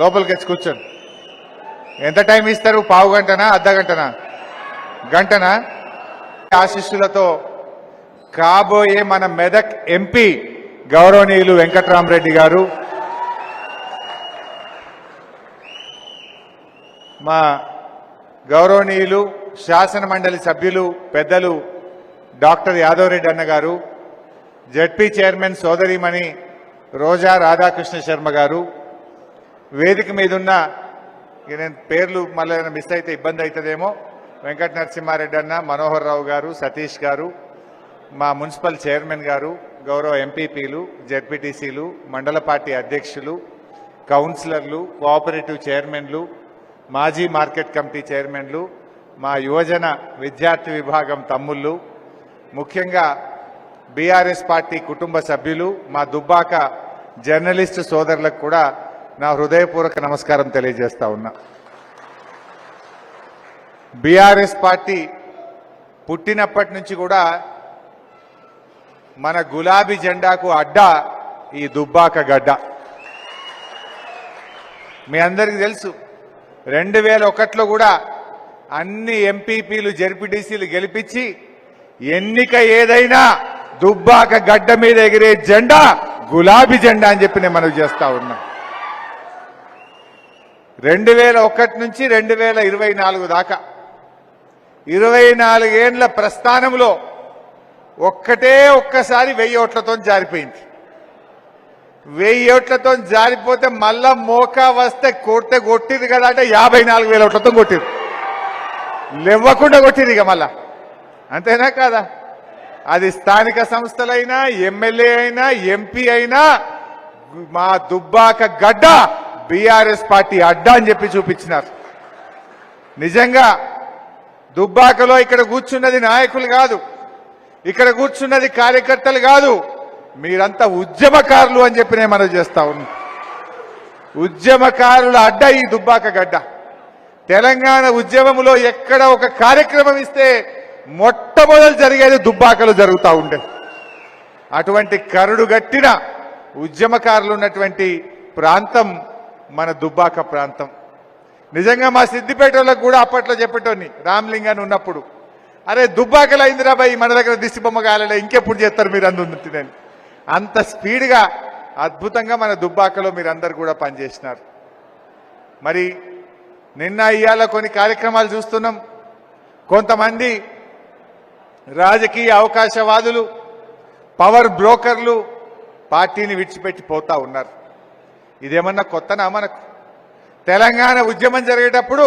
లోపలికి వచ్చి కూర్చోండి. ఎంత టైం ఇస్తారు? పావు గంటనా అర్ధ గంటనా? గంటనా? ఆశీస్సులతో కాబోయే మన మెదక్ ఎంపీ గౌరవనీయులు వెంకట్రామరెడ్డి గారు మా గౌరవనీయులు శాసన మండలి సభ్యులు పెద్దలు డాక్టర్ యాదవ్ రెడ్డి అన్న గారు జడ్పీ చైర్మన్ సోదరిమణి రోజా రాధాకృష్ణ శర్మ గారు వేదిక మీద ఉన్న నేను పేర్లు మళ్ళీ మిస్ అయితే ఇబ్బంది అవుతుందేమో. వెంకట నరసింహారెడ్డి అన్న మనోహర్ రావు గారు సతీష్ గారు మా మున్సిపల్ చైర్మన్ గారు గౌరవ ఎంపీపీలు జెడ్పీటీసీలు మండల పార్టీ అధ్యక్షులు కౌన్సిలర్లు కోఆపరేటివ్ చైర్మన్లు మాజీ మార్కెట్ కమిటీ చైర్మన్లు మా యువజన విద్యార్థి విభాగం తమ్ముళ్ళు ముఖ్యంగా బీఆర్ఎస్ పార్టీ కుటుంబ సభ్యులు మా దుబ్బాక జర్నలిస్టు సోదరులకు కూడా నా హృదయపూర్వక నమస్కారం తెలియజేస్తా ఉన్నా. బీఆర్ఎస్ పార్టీ పుట్టినప్పటి నుంచి కూడా మన గులాబీ జెండాకు అడ్డ ఈ దుబ్బాక గడ్డ. మీ అందరికీ తెలుసు రెండు వేల ఒకటిలో కూడా అన్ని ఎంపీపీలు జెడ్పీటీసీలు గెలిపించి ఎన్నిక ఏదైనా దుబ్బాక గడ్డ మీద ఎగిరే జెండా గులాబీ జెండా అని చెప్పి నేను మనవి చేస్తా ఉన్నా. రెండు వేల ఒకటి నుంచి రెండు వేల ఇరవై నాలుగు దాకా. ఇరవై నాలుగేండ్ల ప్రస్థానంలో ఒక్కటే ఒక్కసారి వెయ్యి ఓట్లతో జారిపోయింది. వెయ్యి ఓట్లతో జారిపోతే మళ్ళా మోకా వస్తే కొడితే కొట్టింది కదా అంటే యాభై నాలుగు వేల ఓట్లతో కొట్టింది లేవ్వకుండా కొట్టింది ఇక మళ్ళా. అంతేనా కాదా? అది స్థానిక సంస్థలైనా ఎమ్మెల్యే అయినా ఎంపీ అయినా మా దుబ్బాక గడ్డ బీఆర్ఎస్ పార్టీ అడ్డా అని చెప్పి చూపించినారు. నిజంగా దుబ్బాకలో ఇక్కడ కూర్చున్నది నాయకులు కాదు ఇక్కడ కూర్చున్నది కార్యకర్తలు కాదు మీరంతా ఉద్యమకారులు అని చెప్పి నేను మనం చేస్తా ఉన్నా. ఉద్యమకారుల అడ్డ ఈ దుబ్బాక గడ్డ. తెలంగాణ ఉద్యమంలో ఎక్కడ ఒక కార్యక్రమం ఇస్తే మొట్టమొదలు జరిగేది దుబ్బాకలు జరుగుతూ ఉండే. అటువంటి కరుడు గట్టిన ఉద్యమకారులు ఉన్నటువంటి ప్రాంతం మన దుబ్బాక ప్రాంతం. నిజంగా మా సిద్దిపేటలో కూడా అప్పట్లో చెప్పేటోని రామ్లింగాన్ని ఉన్నప్పుడు. అరే దుబ్బాకలు అయిందిరా బాయ్ మన దగ్గర దిష్టి బొమ్మ కాలే ఇంకెప్పుడు చేస్తారు మీరు అందుతుందని అంత స్పీడ్గా అద్భుతంగా మన దుబ్బాకలో మీరు అందరు కూడా పనిచేసినారు. మరి నిన్న ఇవాళ కొన్ని కార్యక్రమాలు చూస్తున్నాం. కొంతమంది రాజకీయ అవకాశవాదులు పవర్ బ్రోకర్లు పార్టీని విడిచిపెట్టి పోతా ఉన్నారు. ఇదేమన్నా కొత్తనా మనకు తెలంగాణ ఉద్యమం జరిగేటప్పుడు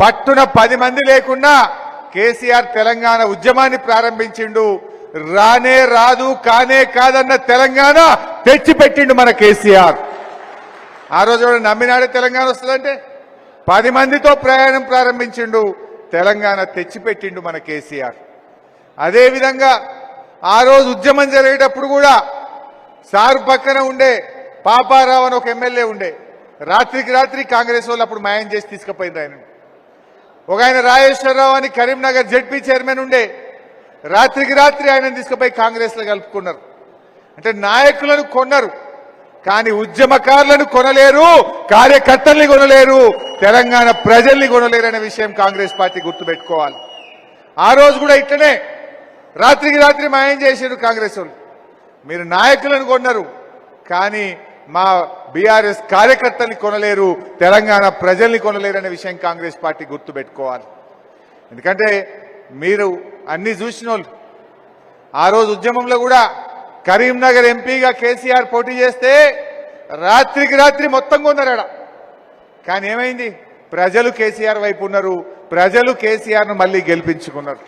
పట్టున పది మంది లేకుండా కేసీఆర్ తెలంగాణ ఉద్యమాన్ని ప్రారంభించిండు. రానే రాదు కానే కాదన్న తెలంగాణ తెచ్చిపెట్టిండు మన కేసీఆర్. ఆ రోజు ఎవడు నమ్మినాడే తెలంగాణ వస్తుందంటే? పది మందితో ప్రయాణం ప్రారంభించిండు తెలంగాణ తెచ్చిపెట్టిండు మన కేసీఆర్. అదేవిధంగా ఆ రోజు ఉద్యమం జరిగేటప్పుడు కూడా సారు పక్కన ఉండే పాపారావు అని ఒక ఎమ్మెల్యే ఉండే. రాత్రికి రాత్రి కాంగ్రెస్ వాళ్ళు అప్పుడు మాయం చేసి తీసుకుపోయింది ఆయన ఒక ఆయన రాజేశ్వరరావు అని కరీంనగర్ జెడ్పీ చైర్మన్ ఉండే. రాత్రికి రాత్రి ఆయన తీసుకుపోయి కాంగ్రెస్లో కలుపుకున్నారు. అంటే నాయకులను కొన్నారు. కానీ ఉద్యమకారులను కొనలేరు కార్యకర్తల్ని కొనలేరు తెలంగాణ ప్రజల్ని కొనలేరు అనే విషయం కాంగ్రెస్ పార్టీ గుర్తుపెట్టుకోవాలి. ఆ రోజు కూడా ఇట్లనే రాత్రికి రాత్రి మాయం చేశారు కాంగ్రెస్ వాళ్ళు. మీరు నాయకులను కొన్నారు కానీ మా బీఆర్ఎస్ కార్యకర్తల్ని కొనలేరు తెలంగాణ ప్రజల్ని కొనలేరు అనే విషయం కాంగ్రెస్ పార్టీ గుర్తుపెట్టుకోవాలి. ఎందుకంటే మీరు అన్ని చూసిన వాళ్ళు ఆ రోజు ఉద్యమంలో కూడా కరీంనగర్ ఎంపీగా కేసీఆర్ పోటీ చేస్తే రాత్రికి రాత్రి మొత్తం కొందరాడ. కానీ ఏమైంది? ప్రజలు కేసీఆర్ వైపు ఉన్నారు ప్రజలు కేసీఆర్ను మళ్ళీ గెలిపించుకున్నారు.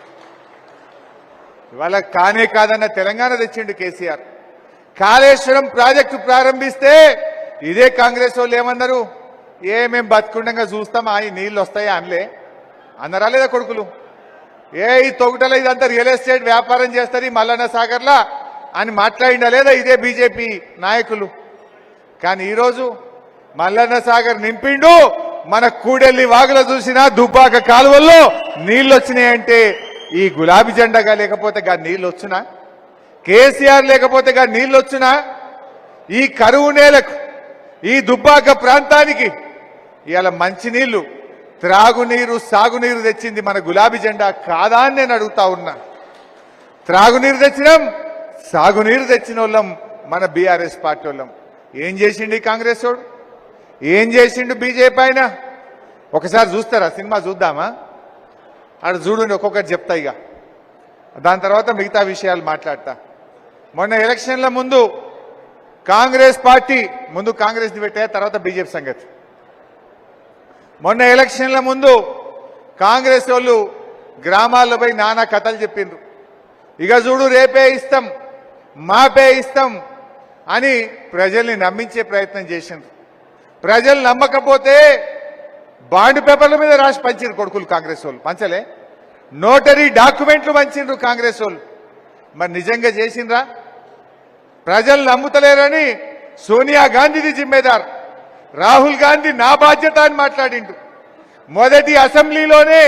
ఇవాళ కానే కాదన్న తెలంగాణ తెచ్చిండు కేసీఆర్. కాళేశ్వరం ప్రాజెక్టు ప్రారంభిస్తే ఇదే కాంగ్రెస్ వాళ్ళు ఏమన్నారు? ఏ మేము బతుకుండగా చూస్తాం ఆ ఈ నీళ్ళు వస్తాయా అనలే? అన్నరా లేదా కొడుకులు? ఏ ఈ తొగుటలో ఇదంతా రియల్ ఎస్టేట్ వ్యాపారం చేస్తారు ఈ మల్లన్న సాగర్లా అని మాట్లాడినా లేదా ఇదే బీజేపీ నాయకులు? కానీ ఈరోజు మల్లన్న సాగర్ నింపిండు మన కూడెల్లి వాగులో చూసినా దుబ్బాక కాలువల్లో నీళ్ళు వచ్చినాయంటే ఈ గులాబీ జెండాగా లేకపోతే గా నీళ్ళు వచ్చినా కేసీఆర్ లేకపోతే గా నీళ్ళు వచ్చునా ఈ కరువు నేలకు ఈ దుబ్బాక ప్రాంతానికి ఇవాళ మంచినీళ్ళు త్రాగునీరు సాగునీరు తెచ్చింది మన గులాబీ జెండా కాదా అని నేను అడుగుతా ఉన్నా. త్రాగునీరు తెచ్చినాం సాగునీరు తెచ్చిన వాళ్ళం మన బీఆర్ఎస్ పార్టీ వాళ్ళం ఏం చేసిండు ఈ కాంగ్రెస్ వాడు? ఏం చేసిండు బీజేపీ ఆయన? ఒకసారి చూస్తారా? సినిమా చూద్దామా? అక్కడ చూడండి ఒక్కొక్కటి చెప్తా ఇక. దాని తర్వాత మిగతా విషయాలు మాట్లాడతా. మొన్న ఎలక్షన్ల ముందు కాంగ్రెస్ పార్టీ ముందు కాంగ్రెస్ని పెట్టే తర్వాత బీజేపీ సంగతి. మొన్న ఎలక్షన్ల ముందు కాంగ్రెస్ వాళ్ళు గ్రామాల్లో పోయి నానా కథలు చెప్పిండ్రు. ఇక చూడు రేపే ఇస్తాం మాపే ఇస్తాం అని ప్రజల్ని నమ్మించే ప్రయత్నం చేసిండ్రు. ప్రజలు నమ్మకపోతే బాండ్ పేపర్ల మీద రాసి పంచారు కొడుకులు కాంగ్రెస్ వాళ్ళు. పంచలే? నోటరీ డాక్యుమెంట్లు పంచిండ్రు కాంగ్రెస్ వాళ్ళు. మరి నిజంగా చేసిండ్రా? ప్రజలు నమ్ముతలేరని సోనియా గాంధీది జిమ్మేదార్ రాహుల్ గాంధీ నా బాధ్యత అని మాట్లాడిండు. మొదటి అసెంబ్లీలోనే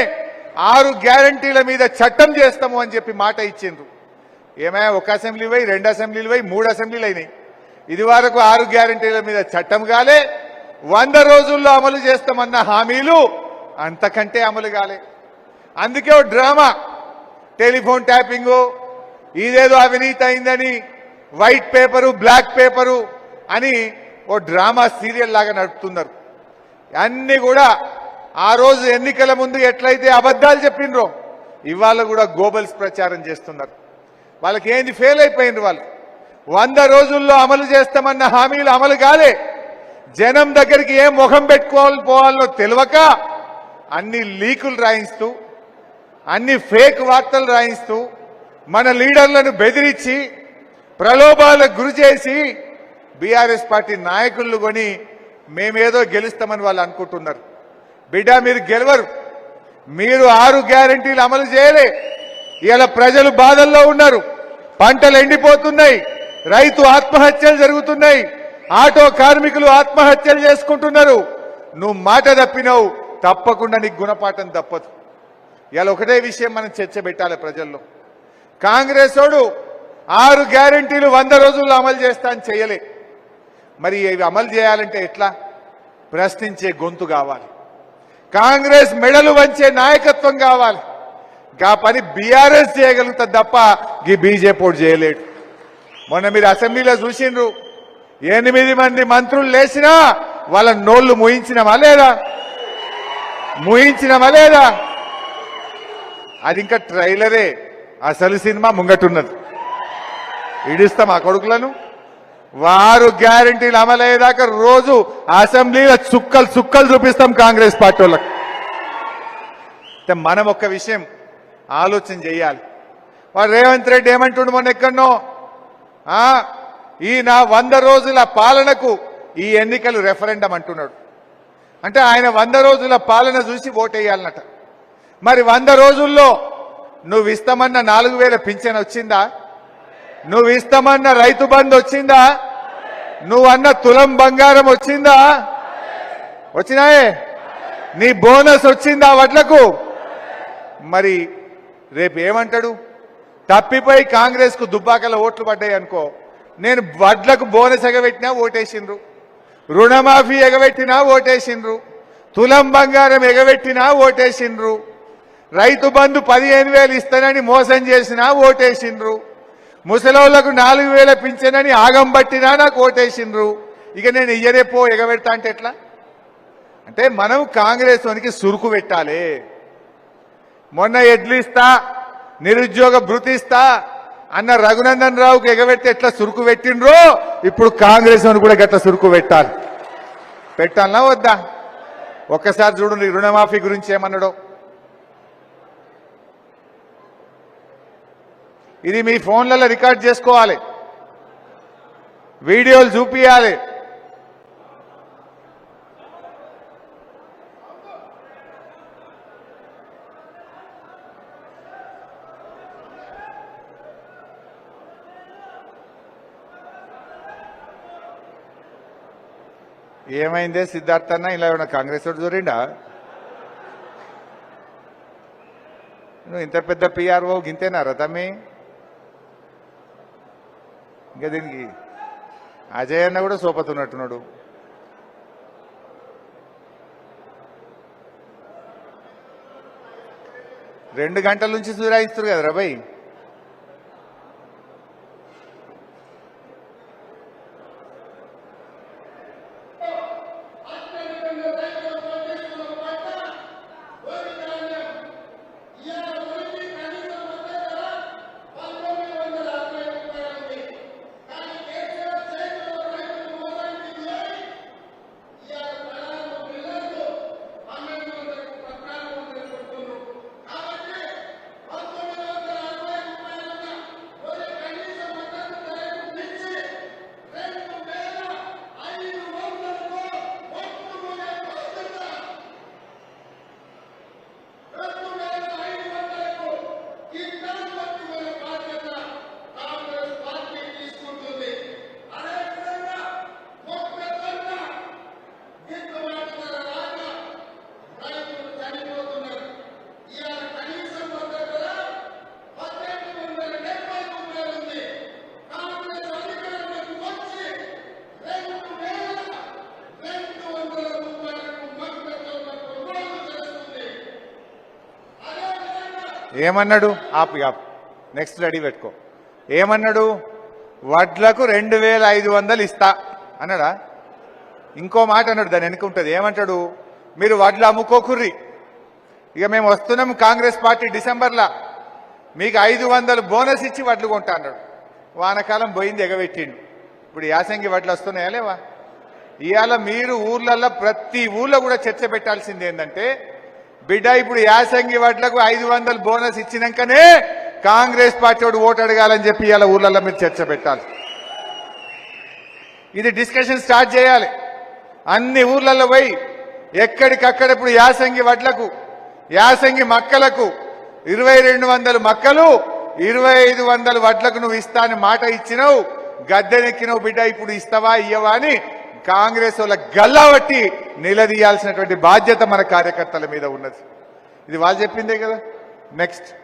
ఆరు గ్యారంటీల మీద చట్టం చేస్తాము అని చెప్పి మాట ఇచ్చిండ్రు. ఏమైనా ఒక అసెంబ్లీ పోయి రెండు అసెంబ్లీలు పోయి మూడు అసెంబ్లీలు అయినాయి. ఇది వరకు ఆరు గ్యారంటీల మీద చట్టం కాలే వంద రోజుల్లో అమలు చేస్తామన్న హామీలు అంతకంటే అమలు కాలే. అందుకే ఓ డ్రామా టెలిఫోన్ ట్యాపింగు ఇదేదో అవినీతి అయిందని వైట్ పేపరు బ్లాక్ పేపరు అని ఓ డ్రామా సీరియల్ లాగా నడుపుతున్నారు. అన్ని కూడా ఆ రోజు ఎన్నికల ముందు ఎట్లయితే అబద్ధాలు చెప్పిండ్రో ఇవాళ కూడా గోబల్స్ ప్రచారం చేస్తున్నారు. వాళ్ళకి ఏంది ఫెయిల్ అయిపోయిండ్రు వాళ్ళు? వంద రోజుల్లో అమలు చేస్తామన్న హామీలు అమలు కాలే. జనం దగ్గరికి ఏం ముఖం పెట్టుకోవాలి పోవాలో తెలియక అన్ని లీకులు రాయిస్తూ అన్ని ఫేక్ వార్తలు రాయిస్తూ మన లీడర్లను బెదిరించి ప్రలోభాలకు గురి చేసి బీఆర్ఎస్ పార్టీ నాయకులను కొని మేమేదో గెలుస్తామని వాళ్ళు అనుకుంటున్నారు. బిడ్డ మీరు గెలవరు. మీరు ఆరు గ్యారంటీలు అమలు చేయలే. ఇలా ప్రజలు బాధల్లో ఉన్నారు. పంటలు ఎండిపోతున్నాయి. రైతు ఆత్మహత్యలు జరుగుతున్నాయి. ఆటో కార్మికులు ఆత్మహత్యలు చేసుకుంటున్నారు. నువ్వు మాట తప్పినావు. తప్పకుండా నీకు గుణపాఠం తప్పదు. ఇలా ఒకటే విషయం మనం చర్చ పెట్టాలి ప్రజల్లో. కాంగ్రెస్ వాడు ఆరు గ్యారంటీలు వంద రోజుల్లో అమలు చేస్తా అని చేయలే మరి ఇవి అమలు చేయాలంటే ఎట్లా? ప్రశ్నించే గొంతు కావాలి. కాంగ్రెస్ మెడలు వంచే నాయకత్వం కావాలి. గా పని బీఆర్ఎస్ చేయగలుగుతుంది తప్ప ఈ బీజేపీ చేయలేడు. మొన్న మీరు అసెంబ్లీలో చూసిండ్రు. ఎనిమిది మంది మంత్రులు లేచినా వాళ్ళ నోళ్ళు ముయించినమా లేదా? ముయించినమా లేదా? అది ఇంకా ట్రైలరే. అసలు సినిమా ముంగటున్నది. ఇడిస్తాం ఆ కొడుకులను? వారు గ్యారంటీలు అమలయ్యేదాకా రోజు అసెంబ్లీలో చుక్కలు చుక్కలు చూపిస్తాం కాంగ్రెస్ పార్టీ వాళ్ళకి. మనం ఒక్క విషయం ఆలోచన చేయాలి. వాడు రేవంత్ రెడ్డి ఏమంటుండు మొన్న ఎక్కడనో? ఈ నా వంద రోజుల పాలనకు ఈ ఎన్నికలు రెఫరెండం అంటున్నాడు. అంటే ఆయన వంద రోజుల పాలన చూసి ఓటేయాలన్నట. మరి వంద రోజుల్లో నువ్వు ఇస్తామన్న నాలుగు వేల పింఛన్ వచ్చిందా? నువ్వు ఇస్తామన్న రైతు బంధు వచ్చిందా? నువ్వు అన్న తులం బంగారం వచ్చిందా? వచ్చినాయే? నీ బోనస్ వచ్చిందా వడ్లకు? మరి రేపు ఏమంటాడు? తప్పిపోయి కాంగ్రెస్కు దుబ్బాకల ఓట్లు పడ్డాయి అనుకో నేను వడ్లకు బోనస్ ఎగబెట్టినా ఓటేసిండ్రు. రుణమాఫీ ఎగబెట్టినా ఓటేసిండ్రు. తులం బంగారం ఎగబెట్టినా ఓటేసిండ్రు. రైతు బంధు పదిహేను వేలు ఇస్తానని మోసం చేసినా ఓటేసిండ్రు. ముసలోళ్ళకు నాలుగు వేల పింఛనని ఆగం పట్టినా నాకు ఓటేసిండ్రు. ఇక నేను ఇయ్యరేపో ఎగబెడతా అంటే ఎట్లా? అంటే మనం కాంగ్రెస్ వానికి సురుకు పెట్టాలి. మొన్న ఎడ్లిస్తా నిరుద్యోగ భృతిస్తా అన్న రఘునందన్ రావుకి ఎగబెడితే ఎట్లా సురుకు పెట్టిండ్రో ఇప్పుడు కాంగ్రెస్ అని కూడా గట్ల సురుకు పెట్టాలి. పెట్టాలనా వద్దా? ఒక్కసారి చూడండి రుణమాఫీ గురించి ఏమన్నాడో? ఇది మీ ఫోన్లలో రికార్డ్ చేసుకోవాలి. వీడియోలు చూపించాలి ఏమైందే సిద్ధార్థ అన్న? ఇలా ఏమన్నా కాంగ్రెస్ వాడు చూరిండా నువ్వు ఇంత పెద్ద పిఆర్ఓ గింతేనారా తమ్మి? ఇంకా దీనికి అజయ్ అన్న కూడా సోపతున్నట్టున్నాడు రెండు గంటల నుంచి సురాయిస్తారు కదా రబాయ్ ఏమన్నాడు? ఆపు ఆపు. నెక్స్ట్ రెడీ పెట్టుకో. ఏమన్నాడు? వడ్లకు రెండు వేల ఐదు వందలు ఇస్తా. అన్నాడా? ఇంకో మాట అన్నాడు దాని వెనుక ఉంటుంది. ఏమంటాడు? మీరు వడ్లు అమ్ముకోకుర్రి ఇక మేము వస్తున్నాం కాంగ్రెస్ పార్టీ డిసెంబర్లో. మీకు ఐదు వందలు బోనస్ ఇచ్చి వడ్లు కొంటా అన్నాడు. వానకాలం పోయింది ఎగబెట్టిండు. ఇప్పుడు యాసంగి వడ్లు వస్తున్నాయా లేవా? ఇవాళ మీరు ఊర్లలో ప్రతి ఊర్లో కూడా చర్చ పెట్టాల్సింది ఏంటంటే బిడ్డ ఇప్పుడు యాసంగి వడ్లకు ఐదు వందలు బోనస్ ఇచ్చినాకనే కాంగ్రెస్ పార్టీ వాడు ఓటు అడగాలని చెప్పి ఇలా ఊర్లలో మీరు చర్చ పెట్టాలి. ఇది డిస్కషన్ స్టార్ట్ చేయాలి. అన్ని ఊర్లలో పోయి ఎక్కడికక్కడ ఇప్పుడు యాసంగి వడ్లకు యాసంగి మక్కలకు ఇరవై రెండు వందలు మక్కలు ఇరవై ఐదు వందల వడ్లకు నువ్వు ఇస్తా అని మాట ఇచ్చినావు గద్దెనెక్కినవు బిడ్డ ఇప్పుడు ఇస్తావా ఇయ్యవా అని కాంగ్రెస్ వాళ్ళ గల్లా నిలదీయాల్సినటువంటి బాధ్యత మన కార్యకర్తల మీద ఉన్నది. ఇది వాళ్ళు చెప్పిందే కదా. నెక్స్ట్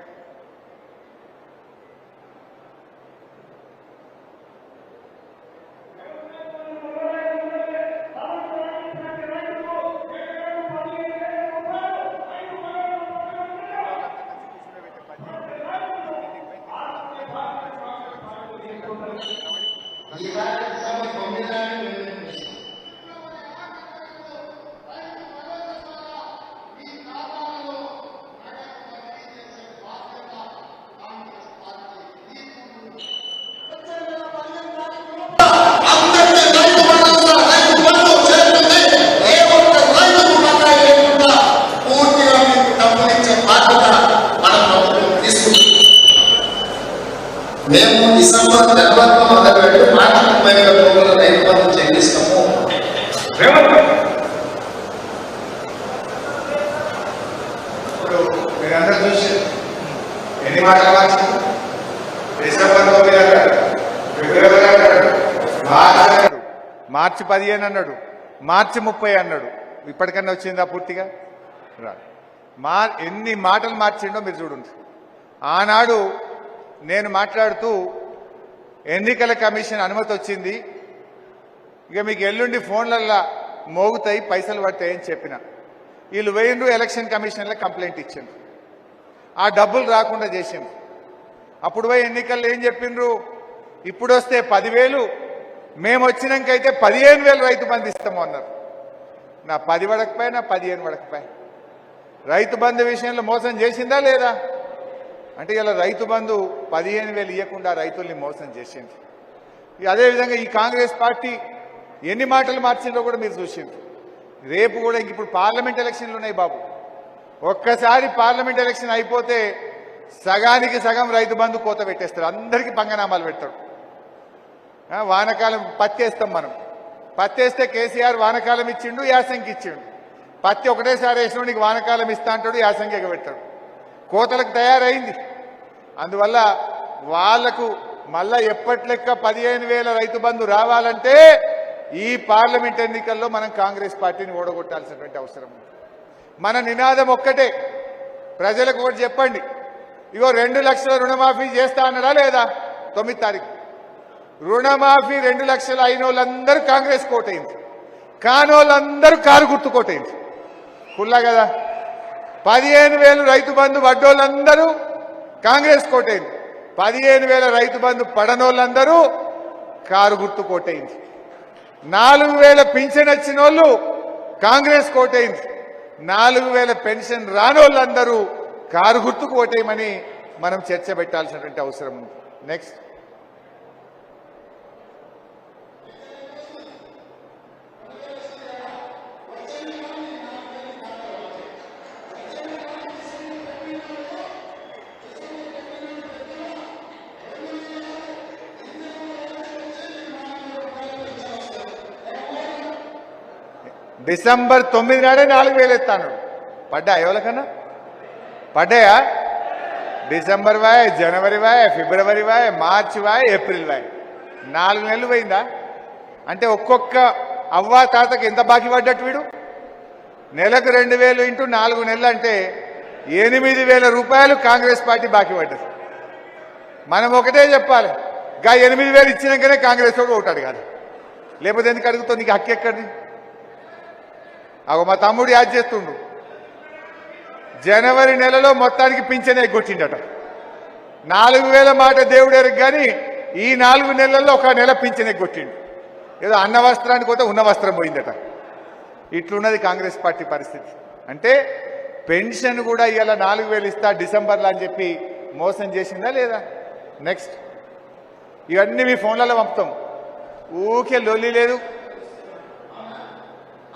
మేము డిసెంబర్ జనవరిలో మొదలుపెట్టి మార్చి ముప్పై వేల రూపాయల రైతు బంధు చెల్లిస్తాము. మీరందరూ చూసి ఎన్ని మాటలు మార్చి డిసెంబర్ తొమ్మిది అన్నాడు ఫిబ్రవరి అన్నాడు మార్చి అన్నాడు మార్చి పదిహేను అన్నాడు మార్చి ముప్పై అన్నాడు. ఇప్పటికన్నా వచ్చిందా పూర్తిగా? రా మా ఎన్ని మాటలు మార్చిండో మీరు చూడండి. ఆనాడు నేను మాట్లాడుతూ ఎన్నికల కమిషన్ అనుమతి వచ్చింది. ఇక మీకు ఎల్లుండి ఫోన్లల్లా మోగుతాయి పైసలు పడతాయని చెప్పిన. వీళ్ళు వేయండు ఎలక్షన్ కమిషన్లో కంప్లైంట్ ఇచ్చిండ్రు. ఆ డబ్బులు రాకుండా చేసిండ్రు. అప్పుడు పోయి ఎన్నికల్లో ఏం చెప్పిండ్రు? ఇప్పుడు వస్తే పదివేలు మేము వచ్చినాకైతే పదిహేను వేలు రైతు బంధు ఇస్తాము అన్నారు. నా పది వడకపోయి నా పదిహేను వడకపోయి రైతు బంధు విషయంలో మోసం చేసిందా లేదా? అంటే ఇలా రైతు బంధు పదిహేను వేలు ఇవ్వకుండా రైతుల్ని మోసం చేసింది అదేవిధంగా ఈ కాంగ్రెస్ పార్టీ ఎన్ని మాటలు మార్చిందో కూడా మీరు చూసింది రేపు కూడా ఇంక ఇప్పుడు పార్లమెంట్ ఎలక్షన్లు ఉన్నాయి బాబు. ఒక్కసారి పార్లమెంట్ ఎలక్షన్ అయిపోతే సగానికి సగం రైతు బంధు కోత పెట్టేస్తారు. అందరికీ పంగనామాలు పెడతారు వానకాలం పత్తి వేస్తాం మనం. పత్తి వేస్తే కేసీఆర్ వానకాలం ఇచ్చిండు యాసంగి ఇచ్చిండు. పత్తి ఒకటేసారి వేసిన నీకు వానకాలం ఇస్తా అంటాడు యాసంగి ఎగబెట్టాడు కోతలకు తయారైంది. అందువల్ల వాళ్ళకు మళ్ళా ఎప్పటి లెక్క పదిహేను వేల రైతు బంధు రావాలంటే ఈ పార్లమెంట్ ఎన్నికల్లో మనం కాంగ్రెస్ పార్టీని ఓడగొట్టాల్సినటువంటి అవసరం ఉంది. మన నినాదం ఒక్కటే. ప్రజలకు ఒకటి చెప్పండి. ఇగో రెండు లక్షల రుణమాఫీ చేస్తా అన్నాడా లేదా? తొమ్మిది తారీఖు. రుణమాఫీ రెండు లక్షలు అయిన వాళ్ళందరూ కాంగ్రెస్ కోటైంది. కాని వాళ్ళందరూ కారు గుర్తు కోటైంది. కుల్లా కదా? పదిహేను వేలు రైతు బంధు వడ్డోళ్ళందరూ కాంగ్రెస్ కోటైంది. పదిహేను వేల రైతు బంధు పడనోళ్ళందరూ కారు గుర్తు కోటైంది. నాలుగు వేల పింఛన్ వచ్చిన వాళ్ళు కాంగ్రెస్ కోటైంది. నాలుగు వేల పెన్షన్ రానోళ్ళందరూ కారు గుర్తుకు ఓటేయమని మనం చర్చ పెట్టాల్సినటువంటి అవసరం ఉంది. నెక్స్ట్ డిసెంబర్ తొమ్మిది నాడే నాలుగు వేలు ఎత్తాను పడ్డా ఎవరికన్నా? పడ్డాయా? డిసెంబర్ వాయ్ జనవరి వాయ్ ఫిబ్రవరి వాయ్ మార్చి వాయ్ ఏప్రిల్ వాయ్. నాలుగు నెలలు పోయిందా? అంటే ఒక్కొక్క అవ్వా తాతకి ఎంత బాకీ పడ్డట్టు వీడు? నెలకు రెండు వేలు ఇంటూ నాలుగు నెలలు అంటే ఎనిమిది వేల రూపాయలు కాంగ్రెస్ పార్టీ బాకీ పడ్డది. మనం ఒకటే చెప్పాలి. గా ఎనిమిది వేలు ఇచ్చినాకనే కాంగ్రెస్ కూడా ఒకటాడు కాదు. లేకపోతే ఎందుకు అడుగుతావు? నీకు హక్కు ఎక్కడిది? అగో మా తమ్ముడు యాద్ చేస్తుండు. జనవరి నెలలో మొత్తానికి పింఛనే ఎగ్గొట్టిండట నాలుగు వేల మాట దేవుడేరు కానీ ఈ నాలుగు నెలల్లో ఒక నెల పింఛనే ఎగ్గొట్టిండు ఏదో అన్న వస్త్రానికి పోతే ఉన్న వస్త్రం పోయిందట. ఇట్లున్నది కాంగ్రెస్ పార్టీ పరిస్థితి. అంటే పెన్షన్ కూడా ఇవాళ నాలుగు వేలు ఇస్తా డిసెంబర్లో అని చెప్పి మోసం చేసిందా లేదా? నెక్స్ట్. ఇవన్నీ మీ ఫోన్లలో పంపుతాం. ఊకే లొల్లి లేదు.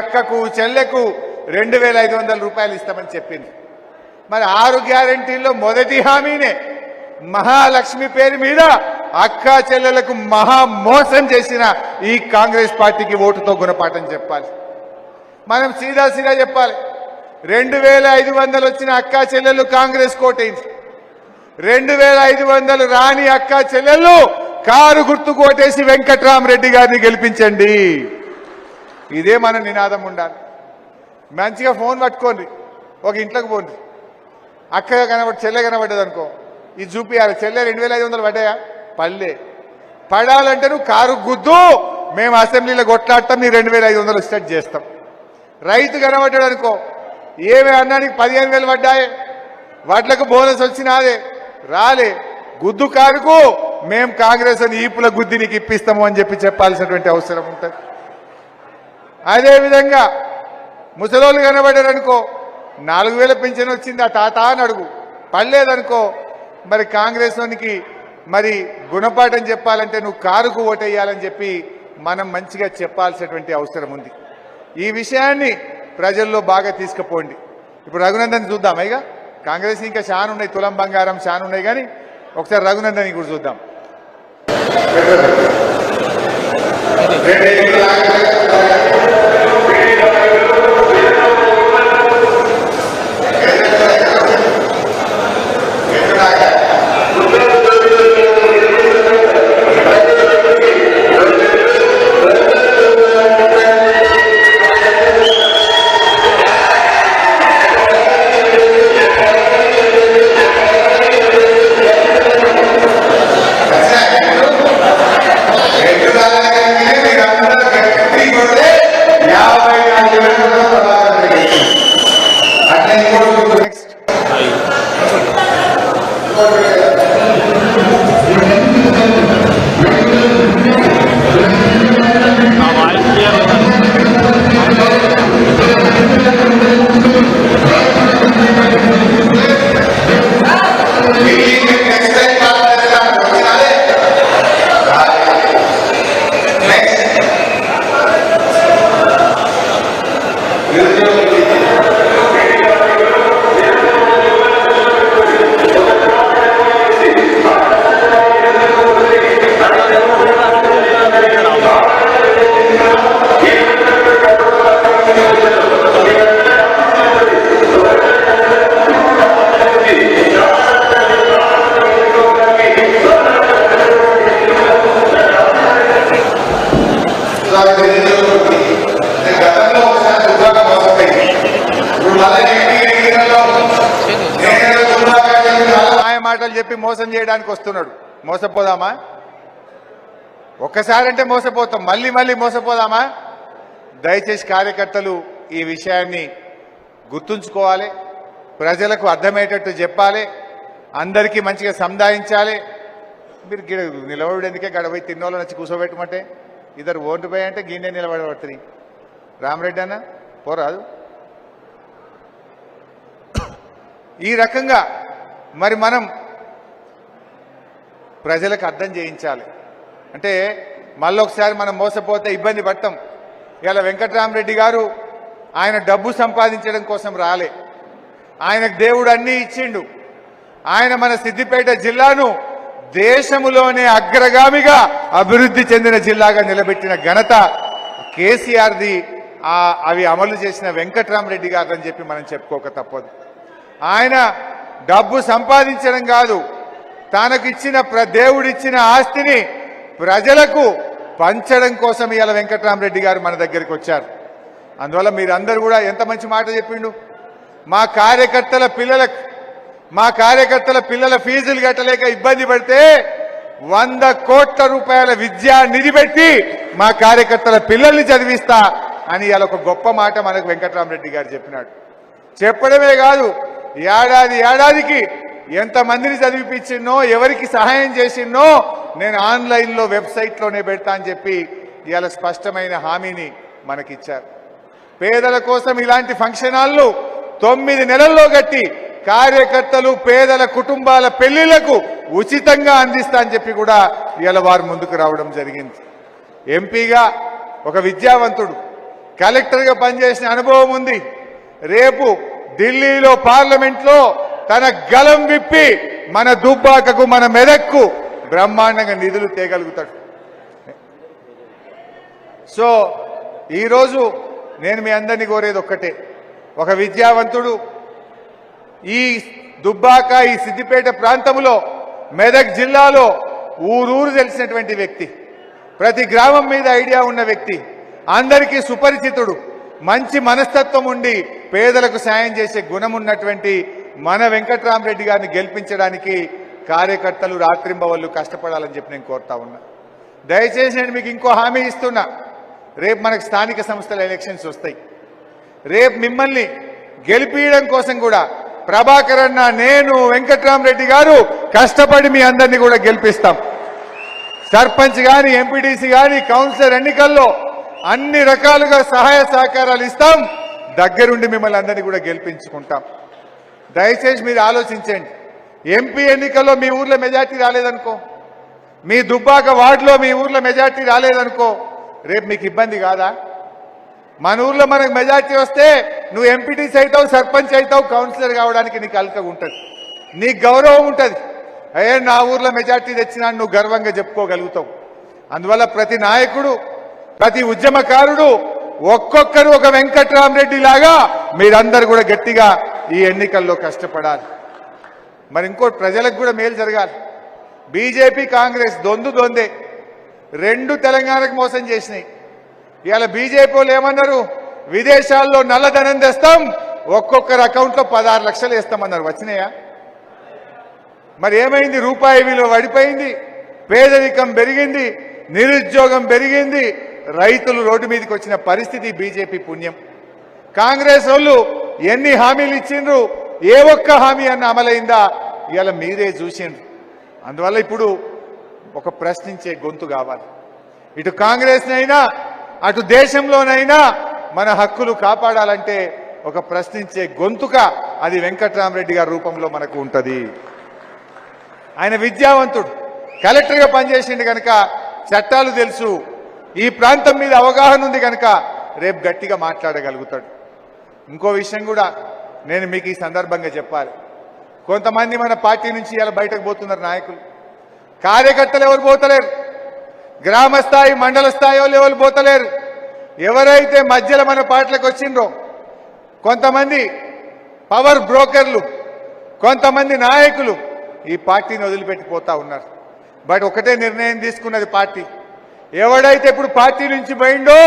అక్కకు చెల్లెకు రెండు వేల ఐదు వందల రూపాయలు ఇస్తామని చెప్పింది. మరి ఆరు గ్యారంటీల్లో మొదటి హామీనే. మహాలక్ష్మి పేరు మీద అక్క చెల్లెలకు మహా మోసం చేసిన ఈ కాంగ్రెస్ పార్టీకి ఓటుతో గుణపాఠం చెప్పాలి. మనం సీదా సీదా చెప్పాలి. రెండు వేల ఐదు వందలు వచ్చిన అక్క చెల్లెలు కాంగ్రెస్ కోటైంది. రెండు వేల ఐదు వందలు రాని అక్క చెల్లెళ్ళు కారు గుర్తు కోటేసి వెంకట్రామరెడ్డి గారిని గెలిపించండి. ఇదే మన నినాదం ఉండాలి. మంచిగా ఫోన్ పట్టుకోండి. ఒక ఇంట్లోకి పోండి. అక్క కనబడి చెల్లె కనబడ్డది అనుకో. ఇది చూపియాలి చెల్లె రెండు వేల ఐదు వందలు పడ్డాయా? పల్లె. పడాలంటే నువ్వు కారు గుద్దు. మేము అసెంబ్లీలో కొట్లాడతాం నీ రెండు వేల ఐదు వందలు స్టార్ట్ చేస్తాం. రైతు కనబడ్డాడు అనుకో. ఏమి అన్నానికి పదిహేను వేలు పడ్డాయి? వడ్లకు బోనస్ వచ్చినాదే. రాలే. గుద్దు కారుకు. మేము కాంగ్రెస్ అని ఈపుల గుద్ది నీకు ఇప్పిస్తాము అని చెప్పి చెప్పాల్సినటువంటి అవసరం ఉంటుంది. అదేవిధంగా ముసలోళ్ళు కనబడారనుకో నాలుగు వేల పెన్షన్ వచ్చింది ఆ తాత అని అడుగు. పడలేదనుకో మరి కాంగ్రెస్ వానికి మరి గుణపాఠం చెప్పాలంటే నువ్వు కారుకు ఓటేయాలని చెప్పి మనం మంచిగా చెప్పాల్సినటువంటి అవసరం ఉంది. ఈ విషయాన్ని ప్రజల్లో బాగా తీసుకుపోండి. ఇప్పుడు రఘునందన్ చూద్దాం ఇక కాంగ్రెస్ ఇంకా చాలా ఉన్నాయి తులం బంగారం చాలా ఉన్నాయి కానీ ఒకసారి రఘునందన్ కూడా చూద్దాం. మోసపోదామా? ఒక్కసారి అంటే మోసపోతాం. మళ్ళీ మళ్ళీ మోసపోదామా? దయచేసి కార్యకర్తలు ఈ విషయాన్ని గుర్తుంచుకోవాలి. ప్రజలకు అర్థమయ్యేటట్టు చెప్పాలి. అందరికీ మంచిగా సంధాయించాలి మీరు గిడ నిలబడేందుకే గడపోయి తిన్నోళ్ళు నచ్చి కూర్చోబెట్టమంటే ఇద్దరు ఓటు పోయి అంటే గిన్నె నిలబడబడుతుంది రామరెడ్డి అన్న పోరాదు. ఈ రకంగా మరి మనం ప్రజలకు అర్థం చేయించాలి. అంటే మళ్ళొకసారి మనం మోసపోతే ఇబ్బంది పడతాం. ఇలా వెంకట్రామరెడ్డి గారు ఆయన డబ్బు సంపాదించడం కోసం రాలే. ఆయనకు దేవుడు అన్నీ ఇచ్చిండు. ఆయన మన సిద్దిపేట జిల్లాను దేశములోనే అగ్రగామిగా అభివృద్ధి చెందిన జిల్లాగా నిలబెట్టిన ఘనత కేసీఆర్ది. ఆ అవి అమలు చేసిన వెంకట్రామరెడ్డి గారు అని చెప్పి మనం చెప్పుకోక తప్పదు. ఆయన డబ్బు సంపాదించడం కాదు. తనకిచ్చిన ప్ర దేవుడిచ్చిన ఆస్తిని ప్రజలకు పంచడం కోసం ఇవాళ వెంకట్రామరెడ్డి గారు మన దగ్గరికి వచ్చారు. అందువల్ల మీరందరూ కూడా ఎంత మంచి మాట చెప్పిండు? మా కార్యకర్తల పిల్లలకు మా కార్యకర్తల పిల్లల ఫీజులు కట్టలేక ఇబ్బంది పడితే వంద కోట్ల రూపాయల విద్యా నిధి పెట్టి మా కార్యకర్తల పిల్లల్ని చదివిస్తా అని ఇలా ఒక గొప్ప మాట మనకు వెంకట్రామరెడ్డి గారు చెప్పినాడు. చెప్పడమే కాదు ఏడాది ఏడాదికి ఎంతమందిని చదివిపించిందో ఎవరికి సహాయం చేసిందో నేను ఆన్లైన్లో వెబ్సైట్లోనే పెడతా అని చెప్పి ఇవాళ స్పష్టమైన హామీని మనకిచ్చారు. పేదల కోసం ఇలాంటి ఫంక్షన్ హాల్లు తొమ్మిది నెలల్లో గట్టి కార్యకర్తలు పేదల కుటుంబాల పెళ్ళిళ్ళకు ఉచితంగా అందిస్తా అని చెప్పి కూడా ఇవాళ వారు ముందుకు రావడం జరిగింది. ఎంపీగా ఒక విద్యావంతుడు కలెక్టర్గా పనిచేసిన అనుభవం ఉంది. రేపు ఢిల్లీలో పార్లమెంట్లో తన గలం విప్పి మన దుబ్బాకకు మన మెదక్కు బ్రహ్మాండంగా నిధులు తేగలుగుతాడు. సో ఈరోజు నేను మీ అందరినీ కోరేది ఒక్కటే. ఒక విద్యావంతుడు ఈ దుబ్బాక ఈ సిద్దిపేట ప్రాంతంలో మెదక్ జిల్లాలో ఊరూరు తెలిసినటువంటి వ్యక్తి ప్రతి గ్రామం మీద ఐడియా ఉన్న వ్యక్తి అందరికీ సుపరిచితుడు మంచి మనస్తత్వం ఉండి పేదలకు సాయం చేసే గుణం ఉన్నటువంటి మన వెంకట్రామరెడ్డి గారిని గెలిపించడానికి కార్యకర్తలు రాత్రింబవళ్ళు కష్టపడాలని చెప్పి నేను కోరుతా ఉన్నా. దయచేసి నేను మీకు ఇంకో హామీ ఇస్తున్నా. రేపు మనకు స్థానిక సంస్థల ఎలక్షన్స్ వస్తాయి. రేపు మిమ్మల్ని గెలిపించడం కోసం కూడా ప్రభాకర్ అన్న నేను వెంకట్రామరెడ్డి గారు కష్టపడి మీ అందరినీ కూడా గెలిపిస్తాం. సర్పంచ్ కానీ ఎంపీటీసీ కానీ కౌన్సిలర్ ఎన్నికల్లో అన్ని రకాలుగా సహాయ సహకారాలు ఇస్తాం. దగ్గరుండి మిమ్మల్ని అందరినీ కూడా గెలిపించుకుంటాం. దయచేసి మీరు ఆలోచించండి. ఎంపీ ఎన్నికల్లో మీ ఊర్లో మెజార్టీ రాలేదనుకో మీ దుబ్బాక వార్డులో మీ ఊర్లో మెజార్టీ రాలేదనుకో రేపు మీకు ఇబ్బంది కాదా? మన ఊర్లో మనకు మెజార్టీ వస్తే నువ్వు ఎంపీటీసీ అవుతావు సర్పంచ్ అవుతావు కౌన్సిలర్ కావడానికి నీకు అలకగా ఉంటుంది. నీకు గౌరవం ఉంటుంది. అయ్యే నా ఊర్లో మెజార్టీ తెచ్చినా నువ్వు గర్వంగా చెప్పుకోగలుగుతావు. అందువల్ల ప్రతి నాయకుడు ప్రతి ఉద్యమకారుడు ఒక్కొక్కరు ఒక వెంకట్రామరెడ్డి లాగా మీరందరూ కూడా గట్టిగా ఈ ఎన్నికల్లో కష్టపడాలి. మరి ఇంకోటి ప్రజలకు కూడా మేలు జరగాలి. బీజేపీ కాంగ్రెస్ దొందు దొందే. రెండు తెలంగాణకు మోసం చేసినాయి. ఇవాళ బీజేపీ వాళ్ళు ఏమన్నారు? విదేశాల్లో నల్లధనం తెస్తాం ఒక్కొక్కరి అకౌంట్లో పదహారు లక్షలు వేస్తామన్నారు. వచ్చినాయా? మరి ఏమైంది? రూపాయి విలువ పడిపోయింది పేదరికం పెరిగింది నిరుద్యోగం పెరిగింది రైతులు రోడ్డు మీదకి వచ్చిన పరిస్థితి బీజేపీ పుణ్యం. కాంగ్రెస్ వాళ్ళు ఎన్ని హామీలు ఇచ్చిండ్రు? ఏ ఒక్క హామీ అన్న అమలైందా? ఇవాళ మీరే చూసిండ్రు. అందువల్ల ఇప్పుడు ఒక ప్రశ్నించే గొంతు కావాలి. ఇటు కాంగ్రెస్నైనా అటు దేశంలోనైనా మన హక్కులు కాపాడాలంటే ఒక ప్రశ్నించే గొంతుక అది వెంకట్రామరెడ్డి గారి రూపంలో మనకు ఉంటుంది. ఆయన విద్యావంతుడు. కలెక్టర్గా పనిచేసిండు కనుక చట్టాలు తెలుసు. ఈ ప్రాంతం మీద అవగాహన ఉంది కనుక రేపు గట్టిగా మాట్లాడగలుగుతాడు. ఇంకో విషయం కూడా నేను మీకు ఈ సందర్భంగా చెప్పాలి. కొంతమంది మన పార్టీ నుంచి ఇలా బయటకు పోతున్నారు నాయకులు. కార్యకర్తలు ఎవరు పోతలేరు? గ్రామ స్థాయి మండల స్థాయి వాళ్ళు ఎవరు పోతలేరు? ఎవరైతే మధ్యలో మన పార్టీలకు వచ్చిండ్రో కొంతమంది పవర్ బ్రోకర్లు కొంతమంది నాయకులు ఈ పార్టీని వదిలిపెట్టిపోతా ఉన్నారు. బట్ ఒకటే నిర్ణయం తీసుకున్నది పార్టీ. ఎవడైతే ఇప్పుడు పార్టీ నుంచి పోయిండో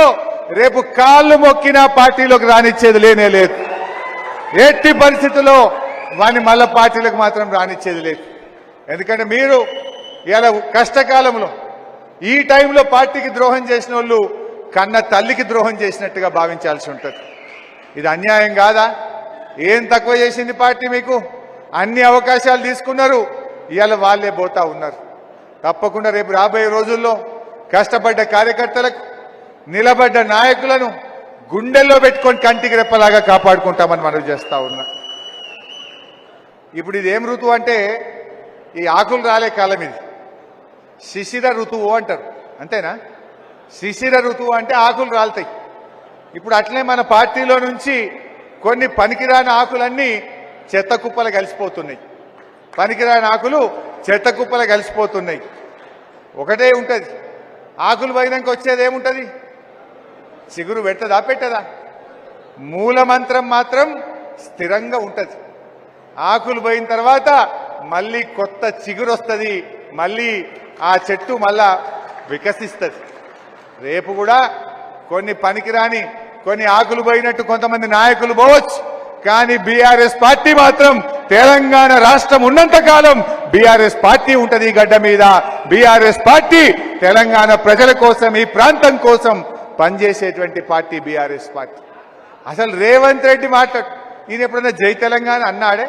రేపు కాళ్ళు మొక్కినా పార్టీలోకి రానిచ్చేది లేనే లేదు. ఎట్టి పరిస్థితుల్లో వాడిని మళ్ళా పార్టీలకు మాత్రం రానిచ్చేది లేదు. ఎందుకంటే మీరు ఇలా కష్టకాలంలో ఈ టైంలో పార్టీకి ద్రోహం చేసిన వాళ్ళు కన్న తల్లికి ద్రోహం చేసినట్టుగా భావించాల్సి ఉంటుంది. ఇది అన్యాయం కాదా? ఏం తక్కువ చేసింది పార్టీ మీకు? అన్ని అవకాశాలు తీసుకున్నారు. ఇవాళ వాళ్ళే పోతా ఉన్నారు. తప్పకుండా రేపు రాబోయే రోజుల్లో కష్టపడ్డ కార్యకర్తలకు నిలబడ్డ నాయకులను గుండెల్లో పెట్టుకొని కంటికి రెప్పలాగా కాపాడుకుంటామని మనం చేస్తా ఉన్నా. ఇప్పుడు ఇది ఏం ఋతువు అంటే ఈ ఆకులు రాలే కాలం ఇది. శిశిర ఋతువు అంటారు. అంతేనా? శిశిర ఋతువు అంటే ఆకులు రాలుతాయి. ఇప్పుడు అట్లే మన పార్టీలో నుంచి కొన్ని పనికిరాని ఆకులన్నీ చెత్త కుప్పలు కలిసిపోతున్నాయి. పనికిరాని ఆకులు చెత్త కుప్పలు కలిసిపోతున్నాయి. ఒకటే ఉంటుంది. ఆకులు పోయినాక వచ్చేది ఏముంటుంది? చిగురు పెట్టదా పెట్టదా? మూలమంత్రం మాత్రం స్థిరంగా ఉంటుంది. ఆకులు పోయిన తర్వాత మళ్ళీ కొత్త చిగురు వస్తుంది. మళ్ళీ ఆ చెట్టు మళ్ళా వికసిస్తుంది. రేపు కూడా కొన్ని పనికిరాని కొన్ని ఆకులు పోయినట్టు కొంతమంది నాయకులు పోవచ్చు. కానీ బీఆర్ఎస్ పార్టీ మాత్రం తెలంగాణ రాష్ట్రం ఉన్నంత కాలం బీఆర్ఎస్ పార్టీ ఉంటది ఈ గడ్డ మీద. బీఆర్ఎస్ పార్టీ తెలంగాణ ప్రజల కోసం ఈ ప్రాంతం కోసం పనిచేసేటువంటి పార్టీ బీఆర్ఎస్ పార్టీ. అసలు రేవంత్ రెడ్డి మాట్లాడు ఈయన ఎప్పుడైనా జై తెలంగాణ అన్నాడే?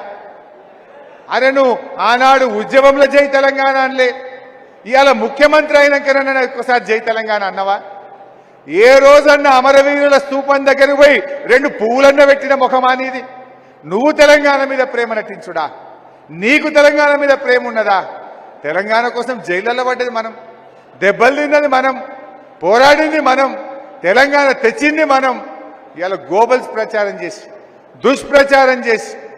అరే నువ్వు ఆనాడు ఉద్యమంలో జై తెలంగాణ అనలే. ఇవాళ ముఖ్యమంత్రి అయినాకనన్నా ఒక్కసారి జై తెలంగాణ అన్నవా? ఏ రోజన్నా అమరవీరుల స్తూపం దగ్గరకు పోయి రెండు పువ్వులన్న పెట్టిన ముఖమానిది నువ్వు తెలంగాణ మీద ప్రేమ నటించుడా? నీకు తెలంగాణ మీద ప్రేమ ఉన్నదా? తెలంగాణ కోసం జైళ్ళలో పడ్డది మనం. దెబ్బలు తిన్నది మనం. పోరాడింది మనం. తెలంగాణ తెచ్చింది మనం. ఇలా గోబల్స్ ప్రచారం చేసి దుష్ప్రచారం చేసి